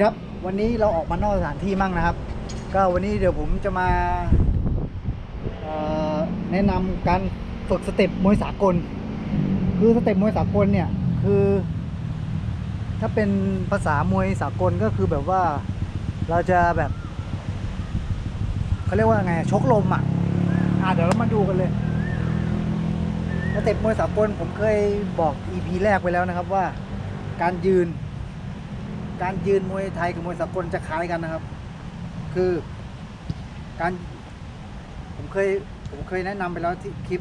ครับ วันนี้เราออกมานอกสถานที่มั่งนะครับ ก็วันนี้เดี๋ยวผมจะมาแนะนำการฝึกสเต็ปมวยสากล คือสเต็ปมวยสากลเนี่ยคือ ถ้าเป็นภาษามวยสากลก็คือแบบว่าเราจะแบบเขาเรียกว่าไงชกลมอะอะเดี๋ยวเรามาดูกันเลยสเต็ปมวยสากลผมเคยบอก EP แรกไปแล้วนะครับว่า การยืน การยืนมวยไทยกับมวยสากลจะคล้ายกันนะครับ คือการผมเคยผมเคยแนะนำไปแล้วที่คลิป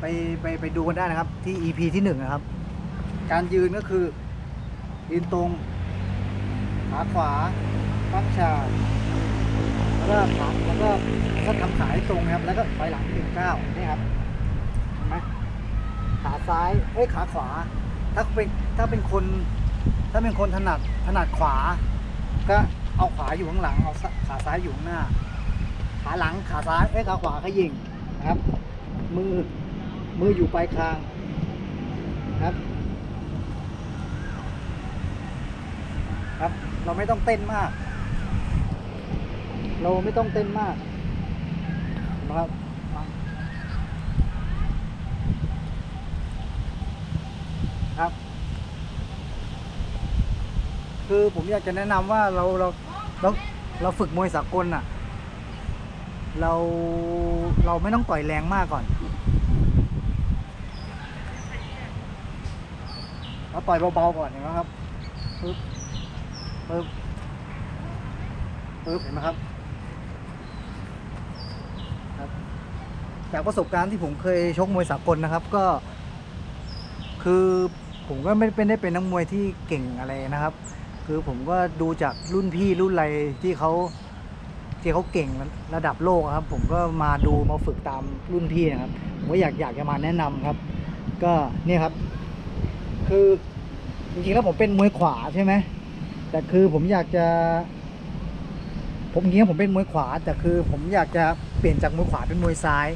ไปไปไปดูกันได้นะครับ ที่ EP ที่หนึ่งนะครับ การยืนก็คือ ยืนตรงขาขวาตั้งฉากแล้วก็ขาแล้วก็แล้วก็ทำขาให้ตรงนะครับ แล้วก็ไปหลังหนึ่งเก้านี่ครับเห็นไหมขาซ้ายเอ้ยขาขวา ถ้าเป็นถ้าเป็นคน ถ้าเป็นคนถนัดถนัดขวา ก็เอาขวาอยู่ข้างหลังเอาขาซ้ายอยู่ข้างหน้า ขาหลังขาซ้ายเอ้ยขาขวาขยิงนะครับ มือมืออยู่ปลายคางนะครับ ครับเราไม่ต้องเต้นมาก เราไม่ต้องเต้นมากนะครับครับ คือผมอยากจะแนะนำว่าเราเราเราเราฝึกมวยสากลน่ะ เราเราไม่ต้องต่อยแรงมากก่อนเราต่อยเบาๆก่อนเห็นไหมครับปึ๊บปึ๊บปึ๊บเห็นไหมครับครับ จากประสบการณ์ที่ผมเคยชกมวยสากลนะครับก็ คือผมก็ไม่เป็นได้เป็นนักมวยที่เก่งอะไรนะครับ คือผมก็ดูจากรุ่นพี่รุ่นอะไรที่เขาที่เขาเก่งระดับโลกครับ ผมก็มาดูมาฝึกตามรุ่นพี่นะครับผมก็อยากอยากจะมาแนะนำครับ ก็เนี่ยครับ คือจริงๆแล้วผมเป็นมวยขวาใช่ไหมแต่คือผมอยากจะ ผมจริงๆผมเป็นมวยขวา แต่คือผมอยากจะเปลี่ยนจากมวยขวาเป็นมวยซ้าย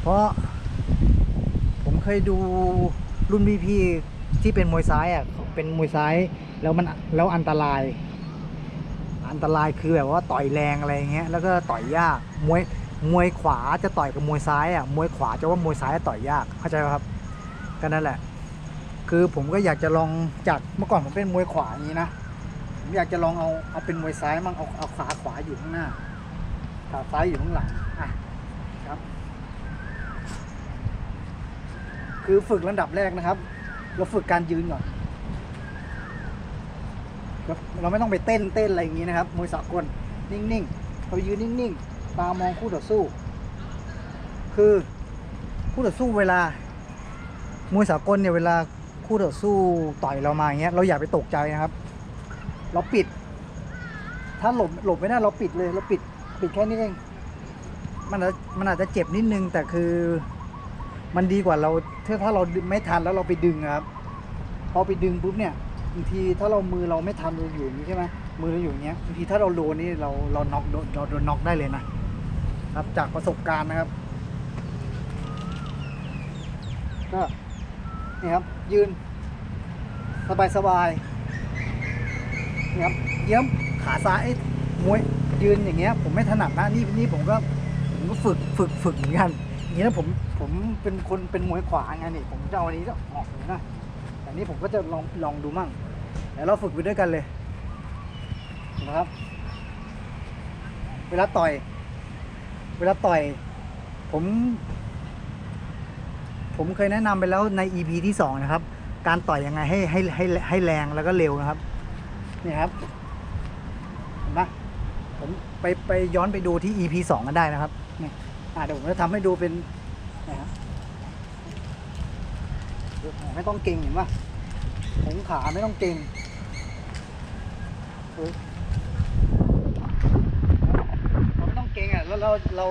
เพราะผมเคยดูรุ่นพี่ๆที่เป็นมวยซ้ายอะเป็นมวยซ้าย แล้วมันแล้วอันตราย อันตรายคือแบบว่าต่อยแรงอะไรเงี้ยแล้วก็ต่อยยากมวยมวยขวาจะต่อยกับมวยซ้ายอะมวยขวาจะว่ามวยซ้ายต่อยยากเข้าใจไหมครับก็นั่นแหละ คือผมก็อยากจะลองจากเมื่อก่อนผมเป็นมวยขวาอย่างนี้นะผมอยากจะลองเอาเอาเป็นมวยซ้ายมั่งเอาเอาขาขวาอยู่ข้างหน้าขาซ้ายอยู่ข้างหลังอะครับ คือฝึกระดับแรกนะครับ เราฝึกการยืนก่อน เราไม่ต้องไปเต้นเต้นอะไรอย่างนี้นะครับมวยสากลนิ่งๆเรายืนนิ่งๆ ตามองคู่ต่อสู้ คือคู่ต่อสู้เวลามวยสากลเนี่ยเวลาคู่ต่อสู้ต่อยเรามาอย่างเงี้ยเราอย่าไปตกใจนะครับ เราปิด ถ้าหลบหลบไม่ได้เราปิดเลย เราปิดปิดแค่นี้เองมันอาจมันอาจจะเจ็บนิดนึงแต่คือมันดีกว่าเราถ้าถ้าเราไม่ทันแล้วเราไปดึงครับ พอไปดึงปุ๊บเนี่ย บางทีถ้าเรามือเราไม่ทันเราอยู่อย่างนี้ใช่ไหมมือเราอยู่อย่างเงี้ยบางทีถ้าเราโดนนี่เราเราน็อกโดนเราโดนน็อกได้เลยนะครับจากประสบการณ์นะครับ ก็นี่ครับ ยืน สบายสบายนี่ครับเยี่ยมขาซ้ายมวยยืนอย่างเงี้ย ผมไม่ถนัดนะนี่นี่ผมก็ผมก็ฝึกฝึกฝึกเหมือนกันอย่างนี้นะผมผมเป็นคนเป็นมวยขวาไงนี่ผมจะเอาอันนี้จะออกนะแต่นี่ผมก็จะลองลองดูมั่ง เดี๋ยวเราฝึกไปด้วยกันเลยนะครับ เวลาต่อย เวลาต่อย ผม ผมเคยแนะนำไปแล้วใน EP ที่สองนะครับ การต่อยยังไงให้ให้ให้ให้แรงแล้วก็เร็วนะครับ นี่ครับเห็นปะผมไปไปย้อนไปดูที่ EP สองกันได้นะครับนี่อ่าเดี๋ยวผมจะทำให้ดูเป็นนะครับไม่ต้องเก่งเห็นปะผงขาไม่ต้องเก่ง เราไม่ต้องเก่งอะแล้วเราเรา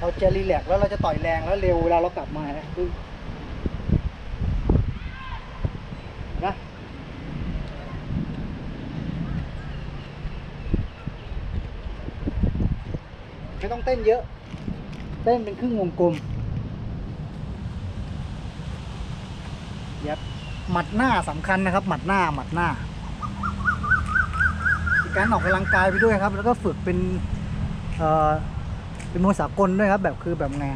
เราจะรีแลกซ์แล้วเราจะต่อยแรงแล้วเร็วเวลาเรากลับมานะนะไม่ต้องเต้นเยอะ เต้นเป็นครึ่งวงกลมยับหมัดหน้าสำคัญนะครับ หมัดหน้าหมัดหน้า การออกกำลังกายไปด้วยครับ แล้วก็ฝึกเป็นเอ่อเป็นมวยสากลด้วยครับ แบบคือแบบไง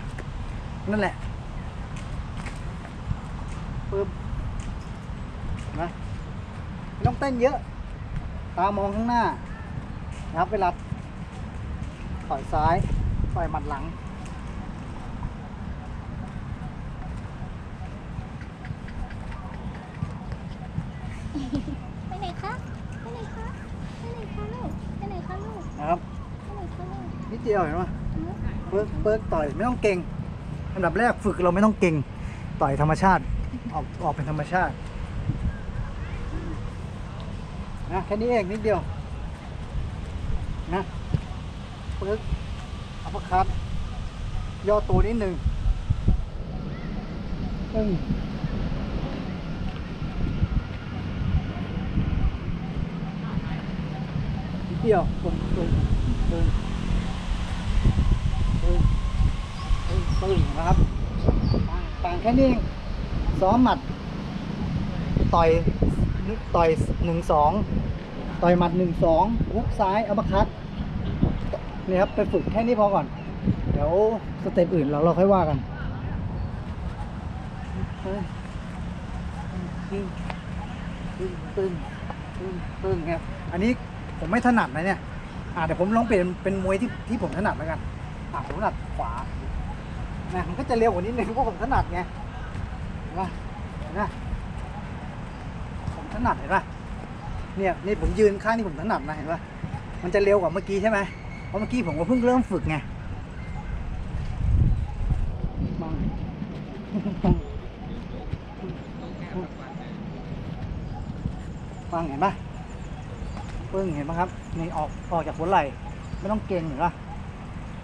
นั่นแหละปึ๊บนะไม่ต้องเต้นเยอะ ตามองข้างหน้านะครับเวลาต่อยซ้ายต่อยหมัดหลัง เดียวเห็นไหมอืมเปิร์กเปิร์กต่อยไม่ต้องเก่งอันดับแรกฝึกเราไม่ต้องเก่งต่อยธรรมชาติออกออกเป็นธรรมชาตินะแค่นี้เองนิดเดียวนะเปิร์กอัปเปอร์คัตย่อตัวนิดหนึ่งปึ้งนิดเดียวปึ้งปึ้งปึ้งปึ้งปึ้ง ปึ้งนะครับต่างแค่นี้เองซ้อมหมัด ต่อยต่อยหนึ่งสองต่อยหมัดหนึ่งสองวุกซ้ายอัปคัตนี่ครับไปฝึกแค่นี้พอก่อน เดี๋ยวสเต็ปอื่นเราเราค่อยว่ากันปึ้งปึ้งปึ้งปึ้งปึ้งปึ้งครับอันนี้ผมไม่ถนัดนะเนี่ย อ่าเดี๋ยวผมลองเปลี่ยนเป็นมวยที่ที่ผมถนัดแล้วกันอ่าผมถนัดขวานะมันก็จะเร็วกว่านิดนึงเพราะผมถนัดไงเห็นปะเห็นปะผมถนัดเห็นปะเนี่ยนี่ผมยืนข้างนี่ผมถนัดนะเห็นปะมันจะเร็วกว่าเมื่อกี้ใช่ไหมเพราะเมื่อกี้ผมก็เพิ่งเริ่มฝึกไงบังบังฟังเห็นปะ ปึ้งเห็นปะครับนี่ออกออกจากหัวไหล่ไม่ต้องเก่งเห็นปะ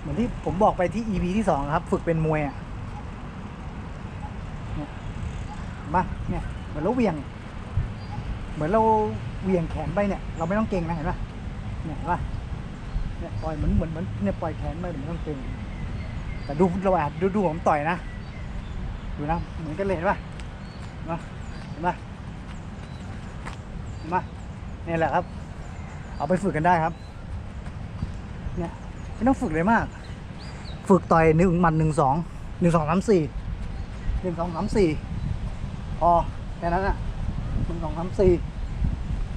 เหมือนที่ผมบอกไปที่ EP ที่สองครับ ฝึกเป็นมวยอะเนี่ยเห็นปะเนี่ยเหมือนเราเวียง เหมือนเราเวียงแขนไปเนี่ย เราไม่ต้องเก่งนะเห็นปะเนี่ยเห็นปะเนี่ยปล่อยเหมือนเหมือนเหมือนเนี่ยปล่อยแขนไปไม่ต้องเก่ง แต่ดูเราอาจดูดูผมต่อยนะดูนะเหมือนกันเลยเห็นปะเห็นปะเห็นปะเห็นปะเนี่ยแหละครับ เอาไปฝึกกันได้ครับเนี่ยไม่ต้องฝึกเลยมาก ฝึกต่อยหนึ่งหมัดหนึ่งสองหนึ่งสองสามสี่หนึ่งสองสามสี่พอแค่นั้นอะหนึ่งสองสามสี่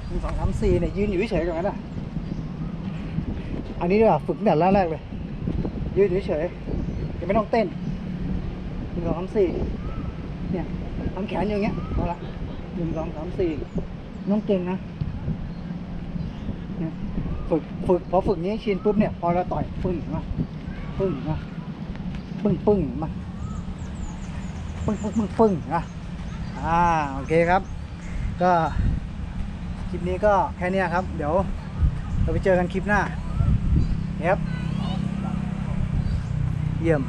หนึ่งสองสามสี่เนี่ยยืนอยู่เฉยๆอย่างนั้นอะอันนี้ดีกว่าฝึกตั้งแต่แรกๆเลย ยืนอยู่เฉยๆยังไม่ต้องเต้นหนึ่งสองสามสี่เนี่ยทำแขนอย่างเงี้ยพอละหนึ่งสองสามสี่ไม่ต้องเก่งนะ ฝึกฝึกพอฝึกนี้ชินปุ๊บเนี่ย พอเราต่อยปึ้งมาปึ้งมาปึ้งปึ้งมาปึ้งปึ้งปึ้งปึ้งนะอ่าโอเคครับ ก็คลิปนี้ก็แค่นี้ครับ เดี๋ยวเราไปเจอกันคลิปหน้าครับเยี่ยม